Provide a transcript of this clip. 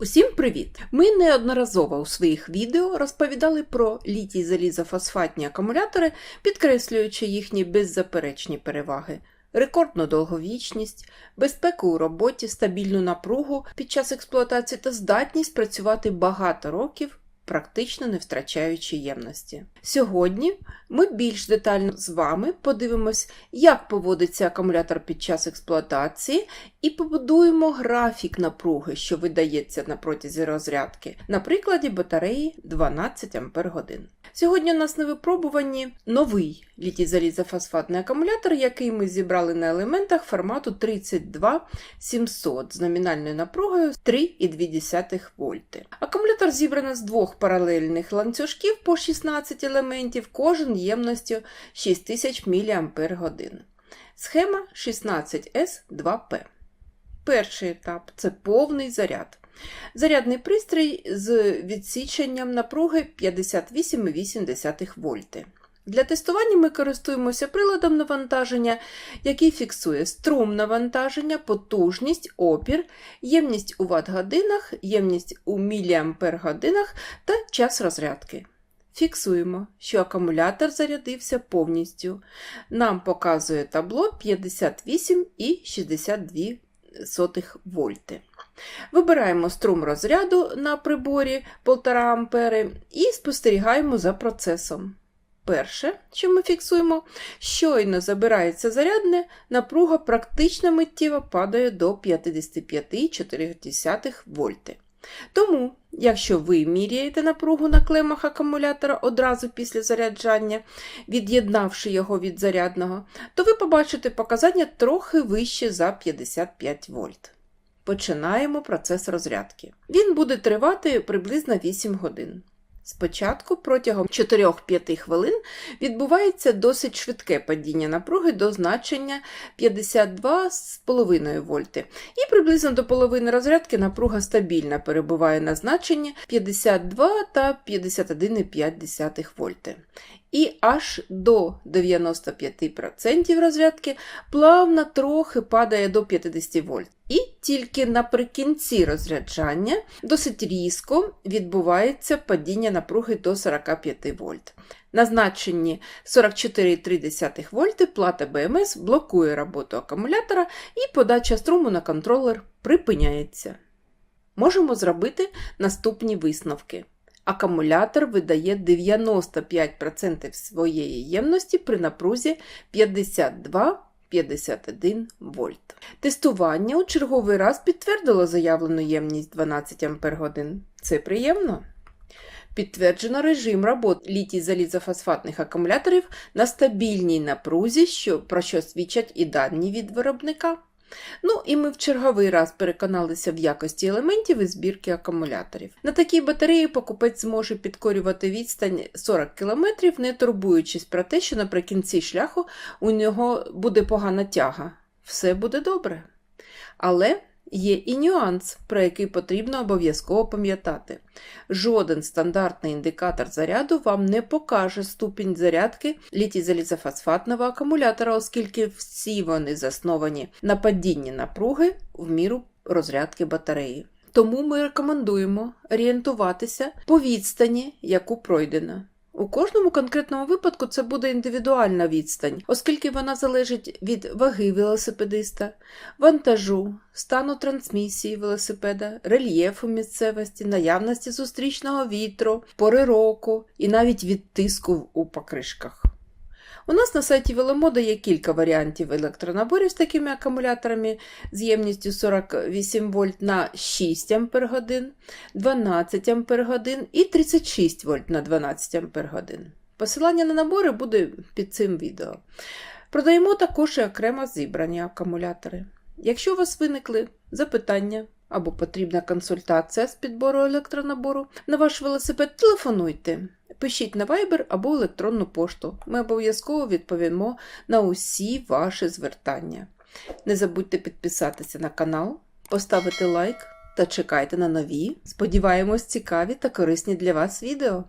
Усім привіт! Ми неодноразово у своїх відео розповідали про літій залізофосфатні акумулятори, підкреслюючи їхні беззаперечні переваги. Рекордну довговічність, безпеку у роботі, стабільну напругу під час експлуатації та здатність працювати багато років, практично не втрачаючи ємності. Сьогодні ми більш детально з вами подивимось, як поводиться акумулятор під час експлуатації, і побудуємо графік напруги, що видається на протязі розрядки, на прикладі батареї 12 Ах. Сьогодні у нас на випробуванні новий літій-залізофосфатний акумулятор, який ми зібрали на елементах формату 32700 з номінальною напругою 3,2 вольти. Акумулятор зібрано з двох паралельних ланцюжків по 16 елементів, кожен ємністю 6000 мАч. Схема 16С2П. Перший етап це повний заряд. Зарядний пристрій з відсіченням напруги 58,8 вольти. Для тестування ми користуємося приладом навантаження, який фіксує струм навантаження, потужність, опір, ємність у Вт-годинах, ємність у міліампер-годинах та час розрядки. Фіксуємо, що акумулятор зарядився повністю. Нам показує табло 58,62 вольти. Вибираємо струм розряду на приборі 1,5 А і спостерігаємо за процесом. Перше, що ми фіксуємо, щойно забирається зарядне, напруга практично миттєво падає до 55,4 вольти. Тому, якщо ви міряєте напругу на клемах акумулятора одразу після заряджання, від'єднавши його від зарядного, то ви побачите показання трохи вище за 55 вольт. Починаємо процес розрядки. Він буде тривати приблизно 8 годин. Спочатку протягом 4-5 хвилин відбувається досить швидке падіння напруги до значення 52,5 вольти. І приблизно до половини розрядки напруга стабільна перебуває на значенні 52 та 51,5 вольти. І аж до 95% розрядки плавно трохи падає до 50 вольт. І тільки наприкінці розряджання досить різко відбувається падіння напруги до 45 вольт. На значенні 44,3 вольти плата БМС блокує роботу акумулятора і подача струму на контролер припиняється. Можемо зробити наступні висновки. Акумулятор видає 95% своєї ємності при напрузі 52-51 вольт. Тестування у черговий раз підтвердило заявлену ємність 12 Ах. Це приємно. Підтверджено режим роботи літій залізофосфатних акумуляторів на стабільній напрузі, що, про що свідчать і дані від виробника. Ну і ми в черговий раз переконалися в якості елементів і збірки акумуляторів. На такій батареї покупець зможе підкорювати відстань 40 км, не турбуючись про те, що наприкінці шляху у нього буде погана тяга. Все буде добре. Але є і нюанс, про який потрібно обов'язково пам'ятати. Жоден стандартний індикатор заряду вам не покаже ступінь зарядки літій-залізофосфатного акумулятора, оскільки всі вони засновані на падінні напруги в міру розрядки батареї. Тому ми рекомендуємо орієнтуватися по відстані, яку пройдено. У кожному конкретному випадку це буде індивідуальна відстань, оскільки вона залежить від ваги велосипедиста, вантажу, стану трансмісії велосипеда, рельєфу місцевості, наявності зустрічного вітру, пори року і навіть від тиску у покришках. У нас на сайті Веломода є кілька варіантів електронаборів з такими акумуляторами з ємністю 48 вольт на 6 Ах, 12 Ах і 36 вольт на 12 Ах. Посилання на набори буде під цим відео. Продаємо також і окремо зібрані акумулятори. Якщо у вас виникли запитання або потрібна консультація з підбору електронабору на ваш велосипед, телефонуйте. Пишіть на Viber або електронну пошту. Ми обов'язково відповімо на усі ваші звертання. Не забудьте підписатися на канал, поставити лайк та чекайте на нові, сподіваємось, цікаві та корисні для вас відео.